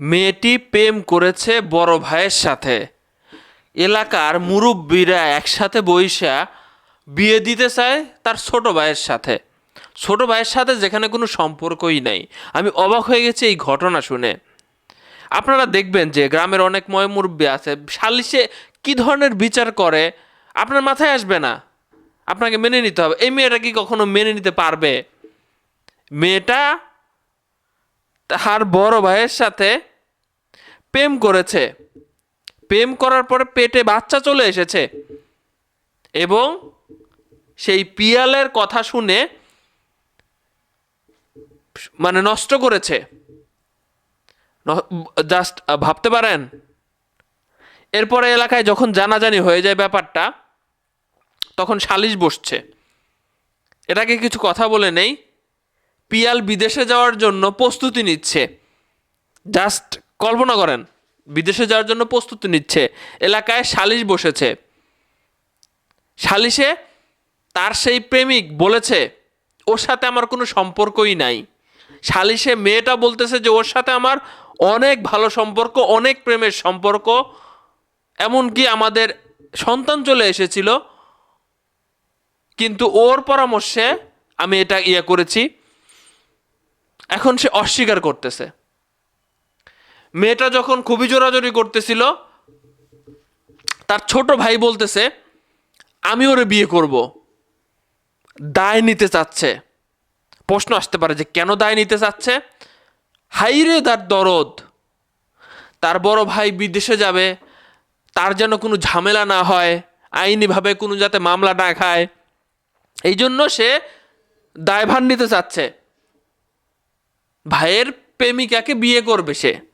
মেয়েটি প্রেম করেছে বড় ভাইয়ের সাথে। এলাকার মুরব্বীরা একসাথে বইসা বিয়ে দিতে চায় তার ছোট ভাইয়ের সাথে। ছোট ভাইয়ের সাথে যেখানে কোনো সম্পর্কই নাই। আমি অবাক হয়ে গেছি এই ঘটনা শুনে। আপনারা দেখবেন যে গ্রামের অনেক ময় মুরব্বী আছে। সালিশে কি ধরনের বিচার করে, আপনার মাথায় আসবে না। আপনাকে মেনে নিতে হবে। এই মেয়েটা কি কখনো মেনে নিতে পারবে? মেয়েটা তার বড় ভাইয়ের সাথে প্রেম করেছে। প্রেম করার পরে পেটে বাচ্চা চলে এসেছে। এবং সেই পিয়ালের কথা শুনে মানে নষ্ট করেছে। জাস্ট ভাবতে পারেন? এরপরে এলাকায় যখন জানাজানি হয়ে যায় ব্যাপারটা, তখন সালিশ বসছে। এটাকে কিছু কথা বলে নেই। পিয়াল বিদেশে যাওয়ার জন্য প্রস্তুতি নিচ্ছে। জাস্ট কল্পনা করেন, বিদেশে যাওয়ার জন্য প্রস্তুতি নিচ্ছে, এলাকায় সালিশ বসেছে। সালিশে তার সেই প্রেমিক বলেছে, ওর সাথে আমার কোনো সম্পর্কই নাই। সালিশে মেয়েটা বলতেছে যে, ওর সাথে আমার অনেক ভালো সম্পর্ক, অনেক প্রেমের সম্পর্ক, এমনকি আমাদের সন্তান চলে এসেছিল। কিন্তু ওর পরামর্শে আমি এটা ইয়ে করেছি। এখন সে অস্বীকার করতেছে। মেয়েটা যখন খুবই জোরাজোরি করতেছিল, তার ছোট ভাই বলতেছে, আমি ওরে বিয়ে করব। দায় নিতে চাচ্ছে। প্রশ্ন আসতে পারে যে কেন দায় নিতে চাচ্ছে? হাইরে তার দরদ। তার বড় ভাই বিদেশে যাবে। তার যেন কোনো ঝামেলা না হয়, আইনিভাবে কোনো যাতে মামলা না খায়। এই জন্য সে দায়ভার নিতে চাচ্ছে। ভাইয়ের প্রেমিকাকে বিয়ে করবে সে।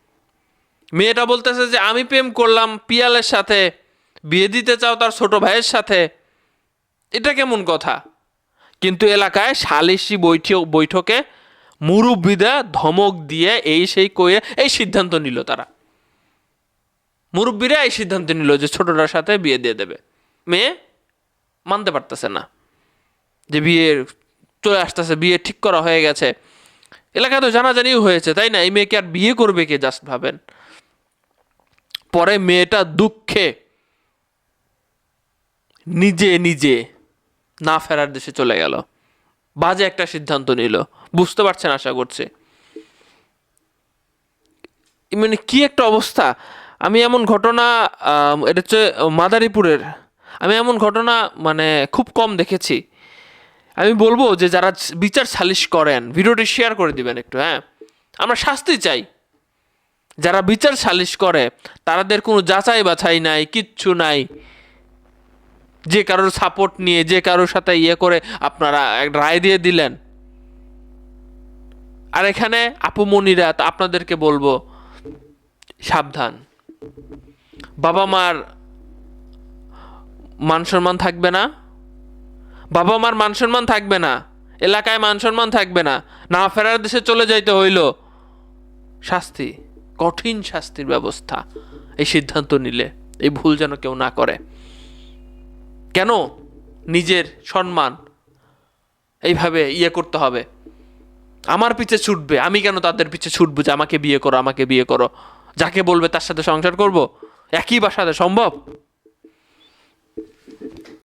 মেয়েটা বলতেছে যে, আমি প্রেম করলাম পিয়ালের সাথে, বিয়ে দিতে চাও তার ছোট ভাইয়ের সাথে। এটা কেমন কথা? কিন্তু এলাকায় সালিশি বৈঠক, বৈঠকে মুরব্বিদা ধমক দিয়ে এই সেই কয়ে, এই সিদ্ধান্ত নিল তারা। মুরব্বীরা এই সিদ্ধান্ত নিল যে ছোটটার সাথে বিয়ে দিয়ে দেবে। মেয়ে মানতে পারতেছে না যে বিয়ে চলে আসতেছে, বিয়ে ঠিক করা হয়ে গেছে। এলাকায় তো জানাজানিও হয়েছে, তাই না? এই মেয়েকে আর বিয়ে করবে কে? জাস্ট ভাবেন। পরে মেয়েটা দুঃখে নিজে নিজে না ফেরার দেশে চলে গেল। বাজে একটা সিদ্ধান্ত নিল। বুঝতে পারছেন আশা করছি। মানে কি একটা অবস্থা? আমি এমন ঘটনা এটা হচ্ছে মাদারীপুরের, আমি এমন ঘটনা মানে খুব কম দেখেছি। আমি বলব যে যারা বিচার সালিশ করেন, ভিডিওটি শেয়ার করে দিবেন একটু হ্যাঁ? আমরা শাস্তি চাই। যারা বিচার সালিশ করে তাদের কোনো যাচাই বাছাই নাই, কিচ্ছু নাই। যে কারোর সাপোর্ট নিয়ে, যে কারোর সাথে ইয়ে করে আপনারা রায় দিয়ে দিলেন। আর এখানে আপুমনিরা আপনাদেরকে বলব, সাবধান। বাবা মার মান সম্মান থাকবে না। বাবা মার মান সম্মান থাকবে না। এলাকায় মান সম্মান থাকবে না। না ফেরার দেশে চলে যাইতে হইল। শাস্তি। কঠিন শাস্তির ব্যবস্থা। এই সিদ্ধান্ত নিলে, এই ভুল যেন কেউ না করে। কেন নিজের সম্মান এইভাবে ইয়ে করতে হবে? আমার পিছে ছুটবে, আমি কেন তাদের পিছে ছুটবো যে আমাকে বিয়ে করো, আমাকে বিয়ে করো? যাকে বলবে তার সাথে সংসার করব? একই বাসাতে সম্ভব?